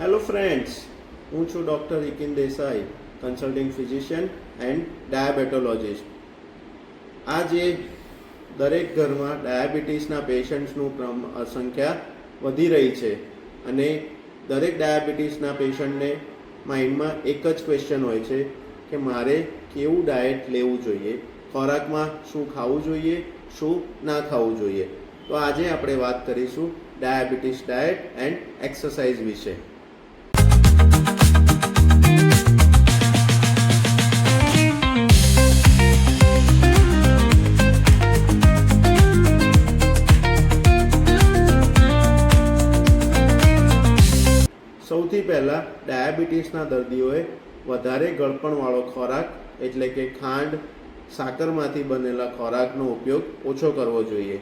Hello friends હું છું doctor Ikin Desai consulting physician and diabetologist આજે દરેક ઘરમાં ડાયાબિટીસના પેશન્ટ્સનું અ, સંખ્યા વધી રહી છે અને દરેક ડાયાબિટીસના પેશન્ટને માઇન્ડમાં એક જ ક્વેશ્ચન હોય છે કે મારે કેવું ડાયટ લેવું જોઈએ ખોરાકમાં શું ખાવું જોઈએ શું ના ખાવું જોઈએ. તો આજે આપણે વાત કરીશું ડાયાબિટીસ ડાયટ એન્ડ એક્સરસાઇઝ વિશે. ડાયાબિટીસના દર્દીઓએ વધારે ગળપણવાળો ખોરાક, એટલે કે ખાંડ, સાકરમાંથી બનેલા ખોરાકનો ઉપયોગ ઓછો કરવો જોઈએ.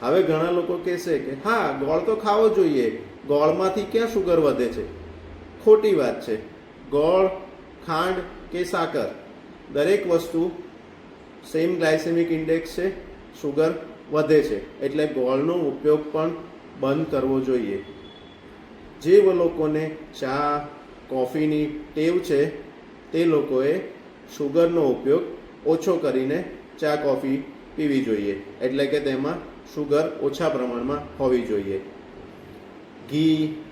હવે ઘણા લોકો કહેશે કે, હા, ગોળ તો ખાવો જોઈએ. ગોળમાંથી ક્યાં શુગર વધે છે? ખોટી વાત છે. ગોળ, ખાંડ કે સાકર, દરેક વસ્તુ સેમ ગ્લાયસેમિક ઇન્ડેક્સ છે શુગર વધે છે, એટલે ગોળનો ઉપયોગ પણ બંધ કરવો જોઈએ. જે લોકોને ચા કોફીની ટેવ છે, તે લોકોએ શુગરનો ઉપયોગ ઓછો કરીને ચા, કોફી પીવી જોઈએ. એટલે કે તેમાં શુગર ઓછા પ્રમાણમાં હોવી જોઈએ. ઘી,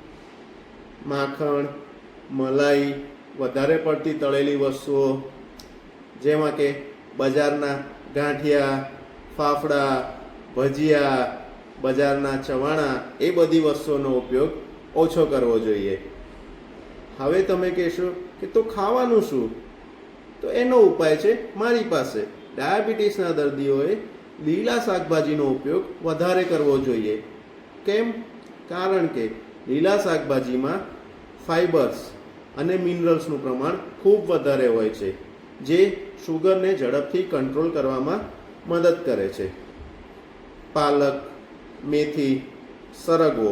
માખણ, મલાઈ વધારે પડતી તળેલી વસ્તુઓ, જેમાં કે બજારના ગાંઠિયા, ફાફડા, ભજીયા, બજારના ચવાણા, એ બધી વસ્તુઓનો ઉપયોગ ઓછો કરવો જોઈએ. હવે તમે કહેશો કે તો ખાવાનું શું? તો એનો ઉપાય છે મારી પાસે. ડાયાબિટીસના દર્દીઓએ લીલા શાકભાજીનો ઉપયોગ વધારે કરવો જોઈએ. કેમ? કારણ કે લીલા શાકભાજીમાં ફાઇબર્સ અને મિનરલ્સનું પ્રમાણ ખૂબ વધારે હોય છે, જે શુગરને ઝડપથી કંટ્રોલ કરવામાં મદદ કરે છે. પાલક, મેથી, સરગવો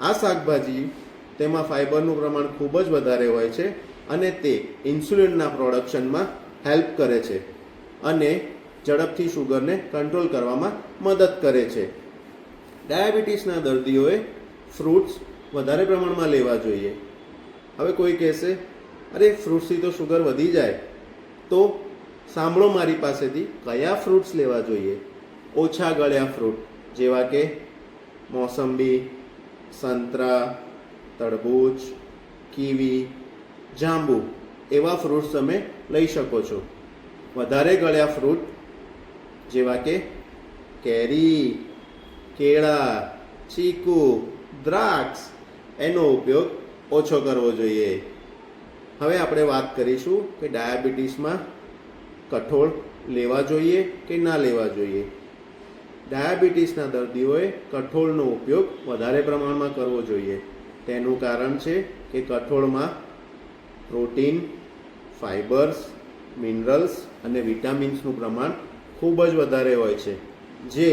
આ શાકભાજી તેમાં ફાઇબરનું પ્રમાણ ખૂબ જ વધારે હોય છે અને તે ઇન્સ્યુલિનના પ્રોડક્શનમાં હેલ્પ કરે છે અને ઝડપથી શુગરને કંટ્રોલ કરવામાં મદદ કરે છે. ડાયાબિટીસના દર્દીઓએ ફ્રૂટ્સ વધારે પ્રમાણમાં લેવા જોઈએ. હવે કોઈ કહેશે, અરે, ફ્રૂટ્સથી તો શુગર વધી જાય. તો સાંભળો મારી પાસેથી, કયા ફ્રૂટ્સ લેવા જોઈએ? ઓછા ગળ્યા ફ્રૂટ, જેવા કે મોસંબી, સંતરા તરબૂચ, કીવી, જાંબુ એવા ફ્રૂટ્સ તમે લઈ શકો છો. વધારે ગળ્યા ફ્રૂટ જેવા કે કેરી, કેળા, ચીકુ, દ્રાક્ષ એનો ઉપયોગ ઓછો કરવો જોઈએ. હવે આપણે વાત કરીશું કે ડાયાબિટીસમાં કઠોળ લેવા જોઈએ કે ના લેવા જોઈએ. ડાયાબિટીસના દર્દીઓએ કઠોળનો ઉપયોગ વધારે પ્રમાણમાં કરવો જોઈએ. તેનું કારણ છે કે કઠોળમાં પ્રોટીન, ફાઇબર્સ, મિનરલ્સ અને વિટામિન્સનું પ્રમાણ ખૂબ જ વધારે હોય છે, જે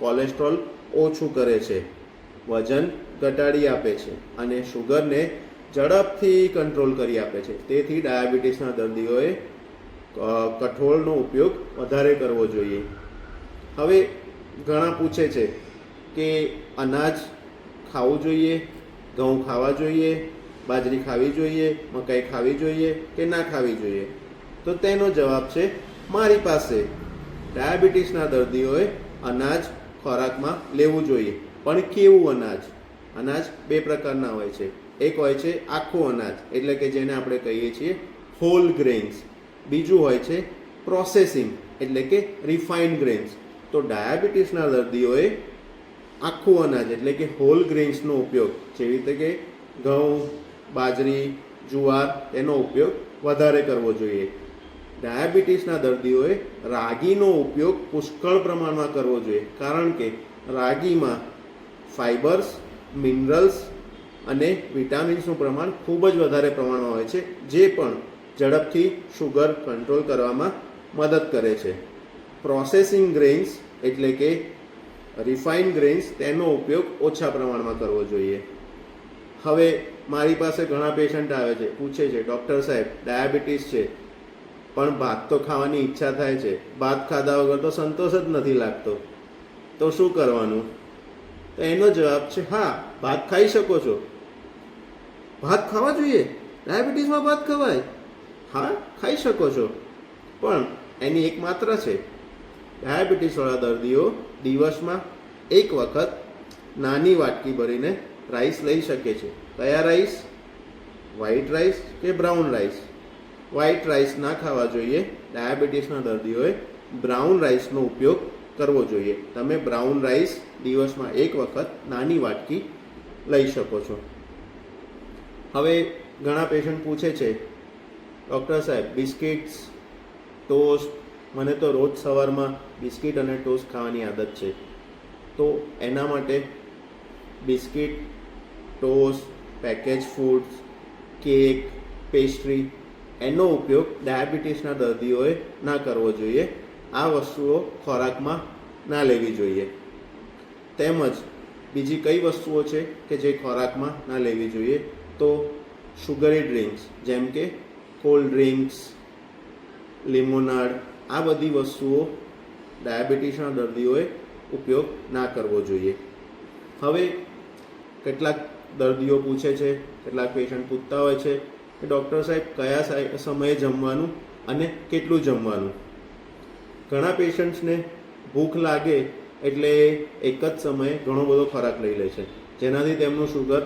કોલેસ્ટ્રોલ ઓછું કરે છે, વજન ઘટાડી આપે છે અને શુગરને ઝડપથી કંટ્રોલ કરી આપે છે. તેથી ડાયાબિટીસના દર્દીઓએ કઠોળનો ઉપયોગ વધારે કરવો જોઈએ. હવે ઘણા પૂછે છે કે અનાજ ખાવું જોઈએ ઘઉં ખાવા જોઈએ, બાજરી ખાવી જોઈએ, મકાઈ ખાવી જોઈએ કે ના ખાવી જોઈએ? તો તેનો જવાબ છે મારી પાસે. ડાયાબિટીસના દર્દીઓએ અનાજ ખોરાકમાં લેવું જોઈએ, પણ કેવું અનાજ? અનાજ બે પ્રકારના હોય છે. એક હોય છે આખું અનાજ, એટલે કે જેને આપણે કહીએ છીએ હોલ ગ્રેન્સ બીજું હોય છે પ્રોસેસિંગ એટલે કે રિફાઇન્ડ ગ્રેન્સ તો ડાયાબિટીસના દર્દીઓએ આખું અનાજ એટલે કે હોલ ગ્રેન્સનો ઉપયોગ. જેવી રીતે કે ઘઉં, બાજરી, જુવાર, એનો ઉપયોગ વધારે કરવો જોઈએ. ડાયાબિટીસના દર્દીઓએ રાગીનો ઉપયોગ પુષ્કળ પ્રમાણમાં કરવો જોઈએ, કારણ કે રાગીમાં ફાઇબર્સ, મિનરલ્સ અને વિટામિન્સનું પ્રમાણ ખૂબ જ વધારે પ્રમાણમાં હોય છે, જે પણ ઝડપથી શુગર કંટ્રોલ કરવામાં મદદ કરે છે. પ્રોસેસિંગ ગ્રેન્સ, એટલે કે રિફાઇન્ડ ગ્રેન્સ તેનો ઉપયોગ ઓછા પ્રમાણમાં કરવો જોઈએ. હવે મારી પાસે ઘણા પેશન્ટ આવે છે, પૂછે છે ડૉક્ટર સાહેબ ડાયાબિટીસ છે, પણ ભાત તો ખાવાની ઈચ્છા થાય છે. ભાત ખાધા વગર તો સંતોષ જ નથી લાગતો. તો શું કરવાનું? તો એનો જવાબ છે, હા, ભાત ખાઈ શકો છો. ભાત ખાવા જોઈએ? ડાયાબિટીસમાં ભાત ખવાય? હા, ખાઈ શકો છો. પણ એની એક માત્ર છે ડાયાબિટીસવાળા દર્દીઓ દિવસમાં એક વખત નાની વાટકી ભરીને રાઈસ લઈ શકે છે. કયા રાઈસ? વ્હાઈટ રાઈસ કે બ્રાઉન રાઈસ? વ્હાઈટ રાઈસ ના ખાવા જોઈએ. ડાયાબિટીસના દર્દીઓએ બ્રાઉન રાઈસનો ઉપયોગ કરવો જોઈએ. તમે બ્રાઉન રાઈસ દિવસમાં એક વખત નાની વાટકી લઈ શકો છો. હવે ઘણા પેશન્ટ પૂછે છે, ડૉક્ટર સાહેબ, બિસ્કિટ્સ, ટોસ્ટ મને તો રોજ સવારમાં બિસ્કિટ અને ટોસ્ટ ખાવાની આદત છે. તો એના માટે biscuit, toast, package foods, cake, pastry એનો ઉપયોગ ડાયાબિટીસના દર્દીઓએ ના કરવો જોઈએ. આ વસ્તુઓ ખોરાકમાં ના લેવી જોઈએ. તેમજ બીજી કઈ વસ્તુઓ છે કે જે ખોરાકમાં ના લેવી જોઈએ? તો શુગરી ડ્રિંક્સ જેમ કે કોલ્ડ ડ્રિંક્સ લીમોનાડ આ બધી વસ્તુઓ ડાયાબિટીસના દર્દીઓએ ઉપયોગ ના કરવો જોઈએ. હવે કેટલાક દર્દીઓ પૂછે છે, કેટલાક પેશન્ટ પૂછતા હોય છે કે ડૉક્ટર સાહેબ કયા સમયે જમવાનું અને કેટલું જમવાનું? ઘણા પેશન્ટ્સને ભૂખ લાગે એટલે એક જ સમયે ઘણો બધો ખોરાક લઈ લે છે. જેનાથી તેમનું શુગર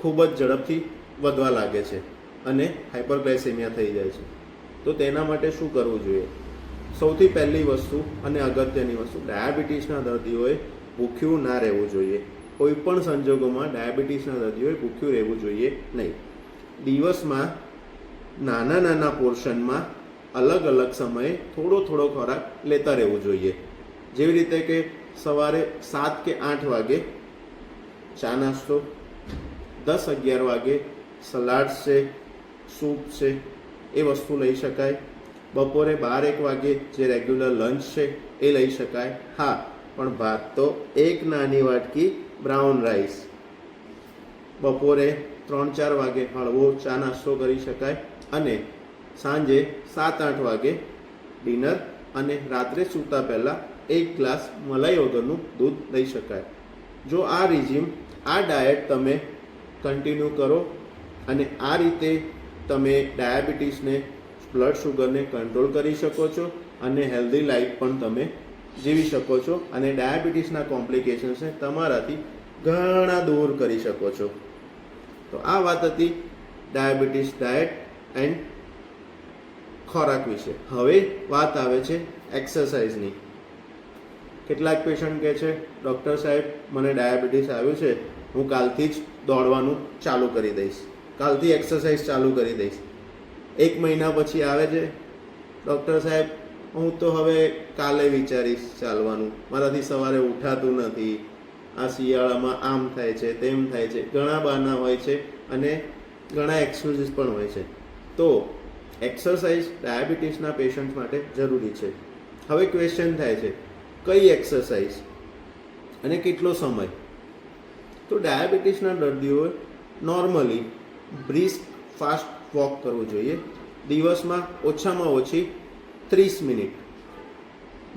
ખૂબ જ ઝડપથી વધવા લાગે છે અને હાઇપરગ્લાઇસેમિયા થઈ જાય છે. તો તેના માટે શું કરવું જોઈએ? સૌથી પહેલી વસ્તુ અને અગત્યની વસ્તુ, ડાયાબિટીસના દર્દીઓએ ભૂખ્યું ના રહેવું જોઈએ. કોઈ પણ સંજોગોમાં ડાયાબિટીસના દર્દીઓએ ભૂખ્યું રહેવું જોઈએ નહીં. દિવસમાં નાના નાના પોર્શનમાં અલગ અલગ સમયે થોડો થોડો ખોરાક લેતા રહેવું જોઈએ. જેવી રીતે કે સવારે સાત કે આઠ વાગે ચા નાસ્તો, દસ અગિયાર વાગે સલાડ છે, સૂપ છે, એ વસ્તુ લઈ શકાય. બપોરે બાર એક વાગે જે રેગ્યુલર લંચ છે, એ લઈ શકાય. હા, પણ ભાત તો એક નાની વાટકી બ્રાઉન રાઈસ બપોરે ત્રણ ચાર વાગે હળવો ચા નાસ્તો કરી શકાય અને સાંજે સાત આઠ વાગે ડિનર અને રાત્રે સૂતા પહેલાં એક ગ્લાસ મલાઈ વગરનું દૂધ લઈ શકાય. જો આ રિઝિમ આ ડાયટ તમે કન્ટિન્યુ કરો અને આ રીતે તમે ડાયાબિટીસને બ્લડ શુગરને કંટ્રોલ કરી શકો છો અને હેલ્ધી લાઈફ પણ તમે જીવી શકો છો અને ડાયાબિટીસના કોમ્પ્લિકેશન્સને તમારાથી ઘણા દૂર કરી શકો છો. તો આ વાત હતી ડાયાબિટીસ ડાયટ એન્ડ ખોરાક વિશે. હવે વાત આવે છે એક્સરસાઇઝની કેટલાક પેશન્ટ કહે છે ડૉક્ટર સાહેબ, મને ડાયાબિટીસ આવ્યું છે. હું કાલથી જ દોડવાનું ચાલુ કરી દઈશ. કાલથી એક્સરસાઇઝ ચાલુ કરી દઈશ. એક મહિના પછી આવે છે. ડૉક્ટર સાહેબ, હું તો હવે કાલે વિચારીશ ચાલવાનું. મારાથી સવારે ઉઠાતું નથી. આ શિયાળામાં આમ થાય છે, તેમ થાય છે. ઘણા બહાના હોય છે અને ઘણા એક્સક્યુઝીસ પણ હોય છે. તો એક્સરસાઇઝ ડાયાબિટીસના પેશન્ટ માટે જરૂરી છે. હવે ક્વેશ્ચન થાય છે, કઈ એક્સરસાઇઝ અને કેટલો સમય? તો ડાયાબિટીસના દર્દીઓએ નોર્મલી બ્રિસ્ક ફાસ્ટ વોક કરવું જોઈએ. દિવસમાં ઓછામાં ઓછી ત્રીસ મિનિટ.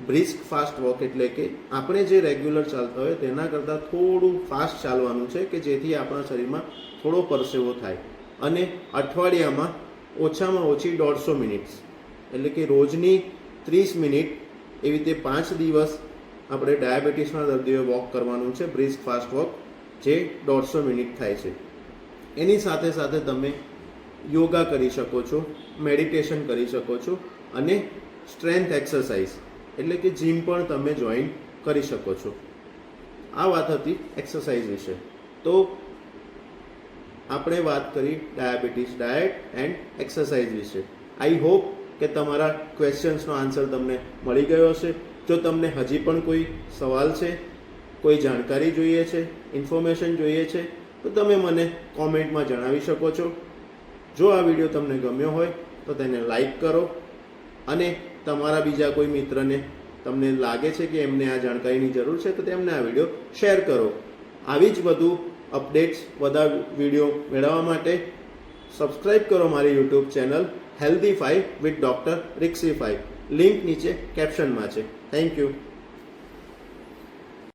બ્રિસ્ક ફાસ્ટ વોક એટલે કે આપણે જે રેગ્યુલર ચાલતા હોય તેના કરતાં થોડું ફાસ્ટ ચાલવાનું છે કે જેથી આપણા શરીરમાં થોડો પરસેવો થાય. અને અઠવાડિયામાં ઓછામાં ઓછી દોઢસો મિનિટ. એટલે કે રોજની ત્રીસ મિનિટ એવી રીતે પાંચ દિવસ આપણે ડાયાબિટીસના દર્દીઓએ વોક કરવાનું છે, બ્રિસ્ક ફાસ્ટ વોક, જે દોઢસો મિનિટ થાય છે. એની સાથે સાથે તમે યોગા કરી શકો છો, મેડિટેશન કરી શકો છો અને સ્ટ્રેન્થ એક્સરસાઇઝ એટલે કે જીમ પણ તમે જોઈન કરી શકો છો. આ વાત હતી એક્સરસાઇઝ વિશે. તો આપણે વાત કરી ડાયાબિટીસ ડાયટ એન્ડ એક્સરસાઇઝ વિશે. આઈ હોપ કે તમારા ક્વેશ્ચન્સનો આન્સર તમને મળી ગયો હશે. જો તમને હજી પણ કોઈ સવાલ છે, કોઈ જાણકારી જોઈએ છે ઇન્ફોર્મેશન જોઈએ છે, તો તમે મને કોમેન્ટમાં જણાવી શકો છો. જો આ વીડિયો તમને ગમ્યો હોય, તો તેને લાઈક કરો અને તમારા બીજા કોઈ મિત્રને તમને લાગે છે કે એમને આ જાણકારીની જરૂર છે, તો તેમને આ વીડિયો શેર કરો. આવી જ વધુ અપડેટ્સ, બધા વીડિયો મેળવવા માટે સબસ્ક્રાઈબ કરો મારી YouTube channel healthify with doctor રિક્સી ફાઈ લિંક નીચે કેપ્શનમાં છે. Thank you